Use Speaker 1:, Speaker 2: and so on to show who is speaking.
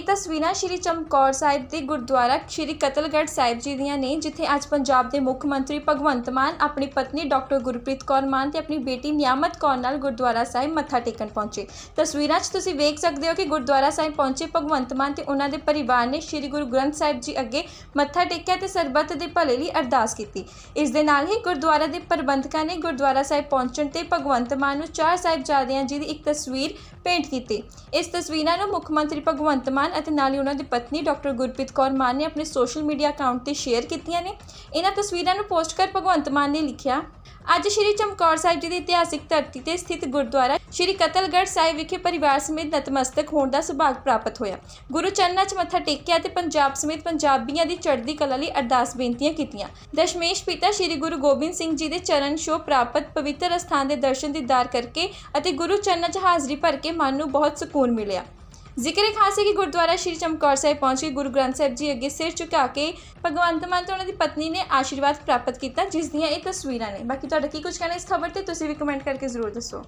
Speaker 1: ਇਹ ਤਸਵੀਰਾਂ ਸ਼੍ਰੀ ਚਮਕੌਰ ਸਾਹਿਬ ਦੇ ਗੁਰਦੁਆਰਾ ਸ਼੍ਰੀ ਕਤਲਗੜ੍ਹ ਸਾਹਿਬ ਜੀ ਦੀਆਂ ਨੇ, ਜਿੱਥੇ ਅੱਜ ਪੰਜਾਬ ਦੇ ਮੁੱਖ ਮੰਤਰੀ ਭਗਵੰਤ ਮਾਨ ਆਪਣੀ ਪਤਨੀ ਡਾਕਟਰ ਗੁਰਪ੍ਰੀਤ ਕੌਰ ਮਾਨ ਤੇ ਆਪਣੀ ਬੇਟੀ ਨਿਆਮਤ ਕੌਰ ਨਾਲ ਗੁਰਦੁਆਰਾ ਸਾਹਿਬ ਮੱਥਾ ਟੇਕਣ ਪਹੁੰਚੇ। ਤਸਵੀਰਾਂ 'ਚ ਤੁਸੀਂ ਵੇਖ ਸਕਦੇ ਹੋ ਕਿ ਗੁਰਦੁਆਰਾ ਸਾਹਿਬ ਪਹੁੰਚੇ ਭਗਵੰਤ ਮਾਨ ਤੇ ਉਹਨਾਂ ਦੇ ਪਰਿਵਾਰ ਨੇ ਸ਼੍ਰੀ ਗੁਰੂ ਗ੍ਰੰਥ ਸਾਹਿਬ ਜੀ ਅੱਗੇ ਮੱਥਾ ਟੇਕਿਆ ਤੇ ਸਰਬੱਤ ਦੇ ਭਲੇ ਲਈ ਅਰਦਾਸ ਕੀਤੀ। ਇਸ ਦੇ ਨਾਲ ਹੀ ਗੁਰਦੁਆਰਾ ਦੇ ਪ੍ਰਬੰਧਕਾਂ ਨੇ ਗੁਰਦੁਆਰਾ ਸਾਹਿਬ ਪਹੁੰਚਣ ਤੇ ਭਗਵੰਤ ਮਾਨ ਨੂੰ ਚਾਰ ਸਾਹਿਬਜ਼ਾਦਿਆਂ ਜੀ ਦੀ ਇੱਕ ਤਸਵੀਰ ਭੇਂਟ ਕੀਤੀ। ਇਸ ਤਸਵੀਰਾਂ ਨੂੰ ਮੁੱਖ ਮੰਤਰੀ ਭਗਵੰਤ ਮਾਨ ਅਤੇ ਨਾਲ ਹੀ ਉਹਨਾਂ ਦੀ ਪਤਨੀ ਡਾਕਟਰ ਗੁਰਪ੍ਰੀਤ ਕੌਰ ਮਾਨ ਨੇ ਆਪਣੇ ਸੋਸ਼ਲ ਮੀਡੀਆ ਅਕਾਊਂਟ ਤੇ ਸ਼ੇਅਰ ਕੀਤੀਆਂ ਨੇ। ਇਹਨਾਂ ਤਸਵੀਰਾਂ ਨੂੰ ਪੋਸਟ ਕਰ ਭਗਵੰਤ ਮਾਨ ਨੇ ਲਿਖਿਆ, ਅੱਜ ਸ਼੍ਰੀ ਚਮਕੌਰ ਸਾਹਿਬ ਜੀ ਦੀ ਇਤਿਹਾਸਿਕ ਧਰਤੀ ਤੇ ਸਥਿਤ ਗੁਰਦੁਆਰਾ ਸ਼੍ਰੀ ਕਤਲਗੜ੍ਹ ਸਾਹਿਬ ਵਿਖੇ ਪਰਿਵਾਰ ਸਮੇਤ ਨਤਮਸਤਕ ਹੋਣ ਦਾ ਸੁਭਾਗ ਪ੍ਰਾਪਤ ਹੋਇਆ। ਗੁਰੂ ਚਰਨਾਂ 'ਚ ਮੱਥਾ ਟੇਕਿਆ ਤੇ ਪੰਜਾਬ ਸਮੇਤ ਪੰਜਾਬੀਆਂ ਦੀ ਚੜ੍ਹਦੀ ਕਲਾ ਲਈ ਅਰਦਾਸ ਬੇਨਤੀਆਂ ਕੀਤੀਆਂ। ਦਸ਼ਮੇਸ਼ ਪਿਤਾ ਸ਼੍ਰੀ ਗੁਰੂ ਗੋਬਿੰਦ ਸਿੰਘ ਜੀ ਦੇ ਚਰਨ ਛੋਹ ਪ੍ਰਾਪਤ ਪਵਿੱਤਰ ਅਸਥਾਨ ਦੇ ਦਰਸ਼ਨ ਦੀਦਾਰ ਕਰਕੇ ਅਤੇ ਗੁਰੂ ਚਰਨਾਂ 'ਚ ਹਾਜ਼ਰੀ ਭਰ ਕੇ ਮਨ ਨੂੰ ਬਹੁਤ ਸਕੂਨ ਮਿਲਿਆ। ਜ਼ਿਕਰ ਇਹ ਖਾਸ ਹੈ ਕਿ ਗੁਰਦੁਆਰਾ ਸ਼੍ਰੀ ਚਮਕੌਰ ਸਾਹਿਬ ਪਹੁੰਚ ਕੇ ਗੁਰੂ ਗ੍ਰੰਥ ਸਾਹਿਬ ਜੀ ਅੱਗੇ ਸਿਰ ਝੁਕਾ ਕੇ ਭਗਵੰਤ ਮਾਨ ਤੇ ਉਹਨਾਂ ਦੀ ਪਤਨੀ ਨੇ ਆਸ਼ੀਰਵਾਦ ਪ੍ਰਾਪਤ ਕੀਤਾ, ਜਿਸ ਦੀਆਂ ਇਹ ਤਸਵੀਰਾਂ ਨੇ। ਬਾਕੀ ਤੁਹਾਡਾ ਕੀ ਕੁਝ ਕਹਿਣਾ ਇਸ ਖਬਰ ਤੇ, ਤੁਸੀਂ ਵੀ ਕਮੈਂਟ ਕਰਕੇ ਜ਼ਰੂਰ ਦੱਸੋ।